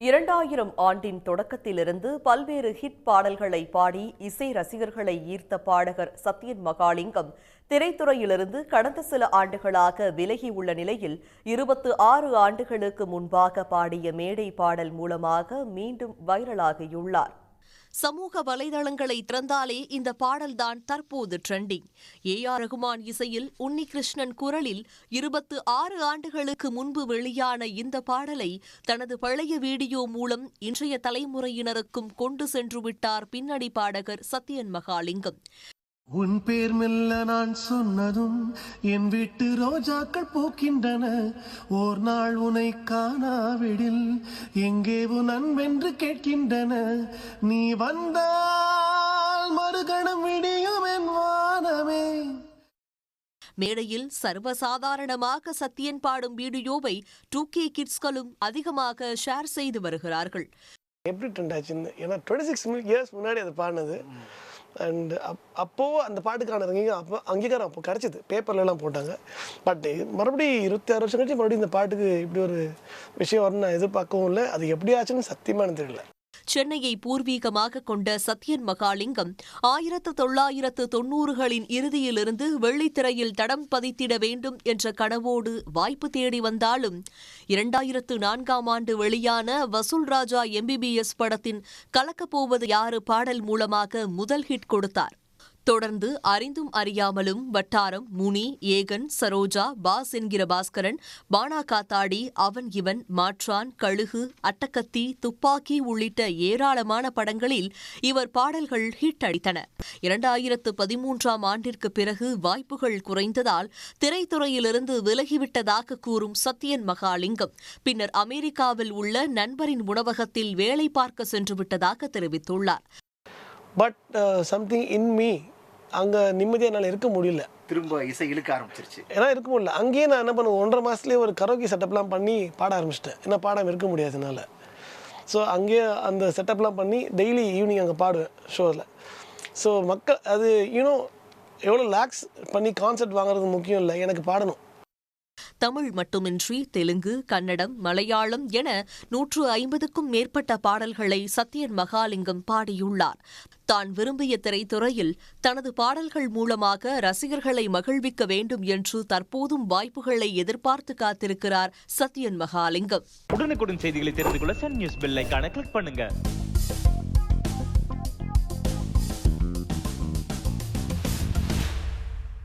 இரண்டாயிரம் ஆண்டின் தொடக்கத்திலிருந்து பல்வேறு ஹிட் பாடல்களை பாடி இசை ரசிகர்களை ஈர்த்த பாடகர் சத்யன் மகாலிங்கம் திரைத்துறையிலிருந்து கடந்த சில ஆண்டுகளாக விலகி உள்ள நிலையில் இருபத்து ஆறு ஆண்டுகளுக்கு முன்பாக பாடிய மேடை பாடல் மூலமாக மீண்டும் வைரலாகியுள்ளார். சமூக வலைதளங்களை திறந்தாலே இந்த பாடல்தான் தற்போது ட்ரெண்டிங் ஏ ஆர் ரகுமான் இசையில் உன்னிகிருஷ்ணன் குரலில் இருபத்து ஆறு ஆண்டுகளுக்கு முன்பு வெளியான இந்த பாடலை தனது பழைய வீடியோ மூலம் இன்றைய தலைமுறையினருக்கும் கொண்டு சென்று விட்டார் பின்னணி பாடகர் சத்யன் மகாலிங்கம். உன் பேர் மெல்ல நான் சொன்னதும் என் வீட்டு ரோஜாக்கள் பூக்கின்றன. ஓர் நாள் உனை காணாவிடில் எங்கே உன் அன்பென்று கேட்கின்றன. நீ வந்தால் மறுகணம் விடியும் என் வானமே. மேடையில் சர்வசாதாரணமாக சத்யன் பாடும் வீடியோவை டூ கே கிட்ஸ்களும் அதிகமாக ஷேர் செய்து வருகிறார்கள். எப்படி ட்ரெண்ட் ஆச்சுன்னு ஏன்னா டுவெண்ட்டி சிக்ஸ் இயர்ஸ் முன்னாடி அது பாடினது. அண்ட் அப் அப்போது அந்த பாட்டுக்கான அங்கீகாரம் அப்போ அங்கீகாரம் அப்போ கிடச்சிது. பேப்பர்லலாம் போட்டாங்க. பட் மறுபடியும் இருபத்தி ஆறு வருஷம் கழிச்சு மறுபடியும் இந்த பாட்டுக்கு இப்படி ஒரு விஷயம் வரும்னு நான் எதிர்பார்க்கவும் இல்லை. அது எப்படி ஆச்சுன்னு சத்தியமாக எனக்கு தெரியல. சென்னையை பூர்வீகமாக கொண்ட சத்யன் மகாலிங்கம் ஆயிரத்து தொள்ளாயிரத்து தொன்னூறுகளின் இறுதியிலிருந்து வெள்ளித்திரையில் தடம் பதித்திட வேண்டும் என்ற கனவோடு வாய்ப்பு தேடி வந்தாலும் இரண்டாயிரத்து நான்காம் ஆண்டு வெளியான வசூல் ராஜா எம்பிபிஎஸ் படத்தின் கலக்கப்போவது யாரு பாடல் மூலமாக முதல் ஹிட் கொடுத்தார். தொடர்ந்து அறிந்தும் அறியாமலும் வட்டாரம் முனி ஏகன் சரோஜா பாஸ் என்கிற பாஸ்கரன் பானா காத்தாடி அவன் இவன் மாற்றான் கழுகு அட்டக்கத்தி துப்பாக்கி உள்ளிட்ட ஏராளமான படங்களில் இவர் பாடல்கள் ஹிட் அடித்தன. இரண்டாயிரத்து பதிமூன்றாம் ஆண்டிற்கு பிறகு வாய்ப்புகள் குறைந்ததால் திரைத்துறையிலிருந்து விலகிவிட்டதாக கூறும் சத்யன் மகாலிங்கம் பின்னர் அமெரிக்காவில் உள்ள நண்பரின் உணவகத்தில் வேலை பார்க்க சென்றுவிட்டதாக தெரிவித்துள்ளார். பட் சம்திங் இன் மீ அங்கே நிம்மதியாக என்னால் இருக்க முடியல. திரும்ப இசை இழுக்க ஆரம்பிச்சிருச்சு. ஏன்னா இருக்க முடியல. அங்கேயே நான் என்ன பண்ணுவேன் ஒன்றரை மாதத்துலேயே ஒரு கரோக்கி செட்டப்லாம் பண்ணி பாட ஆரம்பிச்சிட்டேன். ஏன்னா பாடாமல் இருக்க முடியாது என்னால். ஸோ அங்கேயே அந்த செட்டப்லாம் பண்ணி டெய்லி ஈவினிங் அங்கே பாடுவேன் ஷோவில் ஸோ மக்கள் அது யூனோ எவ்வளோ லேக்ஸ் பண்ணி கான்செர்ட் வாங்குறது முக்கியம் இல்லை எனக்கு பாடணும். தமிழ் மட்டுமின்றி தெலுங்கு கன்னடம் மலையாளம் என நூற்று ஐம்பதுக்கும் மேற்பட்ட பாடல்களை சத்யன் மகாலிங்கம் பாடியுள்ளார். தான் விரும்பிய திரைத்துறையில் தனது பாடல்கள் மூலமாக ரசிகர்களை மகிழ்விக்க வேண்டும் என்று தற்போதும் வாய்ப்புகளை எதிர்பார்த்து காத்திருக்கிறார் சத்யன் மகாலிங்கம். உடனுக்குடன் செய்திகளை தெரிந்து கொள்ள சன் நியூஸ் பெல் கிளிக் பண்ணுங்க.